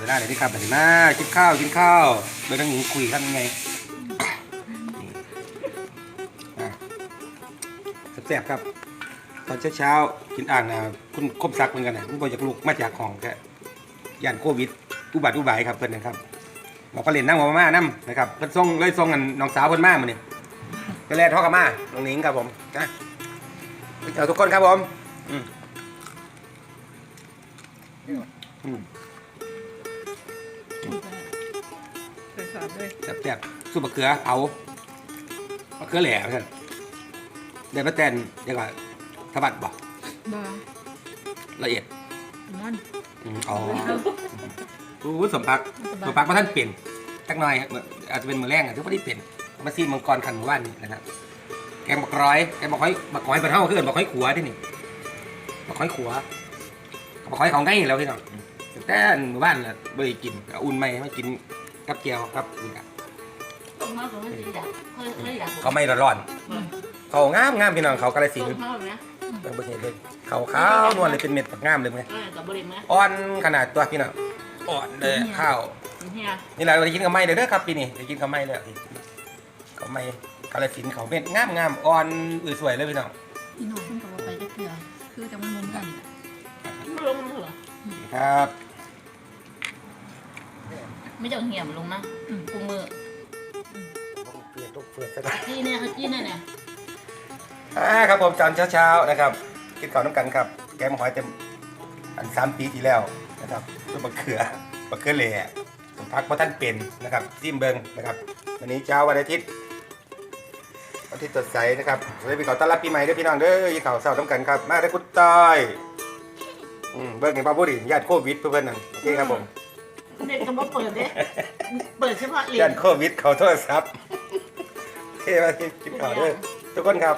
เวลาไหนที่ครับเห็นไหมกินข้าวกินข้าวโดยทั้งหิงคุยกันยังไงแซ่บครับตอนเช้าๆกินอ่างนะคุณคมซักเหมือนกันนะคุณบอยจากลูกมาจากของแกย่านโควิดอุบัติอุบายครับเพื่อนนะครับบอกก็เล่นนั่งหัวมานั่นะครับเพิ่อนส่งเลยส่งกันน้องสาวเพิ่อนมามื้อนี้ก็แล่ท้อกับมาน้องนิงครับผมนะไปเจอทุกคนครับผมอืม อืมเคยสอนด้วยแซ่บๆซุปมะเขือเผามะเขือแหล่เพื่อนเดี๋ยวมาแตนเดี๋ยวก่อนสะบัดบอกบอละเอียดมอนอืมอ๋ออู้สมพักสมพักว่าท่านเปลี่ยนจักหน่อยครับอาจจะเป็นมือแรงอะที่ไม่ได้เปลี่ยนมาซีมังกรขันหมู่บ้านนี่นะครับแกงบักร้อยแกงบักร้อยบักร้อยเป็นเท่าขึ้นบักร้อยขัวที่นี่บักร้อยขัวบักร้อยของได้แล้วพี่น้องแต่หมู่บ้านน่ะไม่ได้กินก็อุ่นไม่ไม่กิน กับเกี๊ยวครับนี่ครับต้มมาผมไม่ได้อยากเคยเคยอยากเขาไม่ร้อนๆเขางามงามพี่น้องเขากระสินต้ธุ์มมาแบบนี้เบิ่งเบิ่งเห็นเลยเขาขาวนวลเลยเป็นเม็ดปักงามเลยไหมเออกับบริมั้ยอ่อนขนาดตัวพี่น้องอ่อนเลยข้าว เฮียนี่แหละเราจะกินกับไม้เด้อเด้อครับปีนี้จะกินกับไม้เลยกับไม้กาลสินธุ์เขาเม็ดงามงามอ่อนอือสวยเลยพี่น้องพี่น้องเพิ่งกับว่าไปจะเกลือ คือจะมันมุมกันไม่ลงเหรอครับ ไม่จะเหี่ยมลงนะปูมือเปลี่ยนต้องเปลี่ยนซะหน่อยจี้เนี่ยเขาจี้เนี่ยเนี่ยอ่าครับผมจานเช้าๆนะครับกินข้าวน้ำกันครับ แกงหอยเต็มอันสามปีที่แล้วนะครับต้นมะเขือมะเขือเหล่ผมพักเพราะท่านเป็นนะครับซิมเบิงนะครับ วันนี้เช้าวันอาทิตย์วันอาทิตย์สดใสนะครับสวัสดีปีเก่าต้อนรับปีใหม่ด้วยพี่น้องเด้อยี่ข่าวเศร้าต้องกันครับ มาได้กุดตอยอืมเบิ้งในป้าบุรีญาติโควิดเพื่อนๆนั่นโอเคครับผม เด็กก็บอกเปิดเด้เปิดเฉพาะเหรียญาญติโควิดเขาโทรศัพท์โอเคมากินข้าวเด้อทุกคนครับ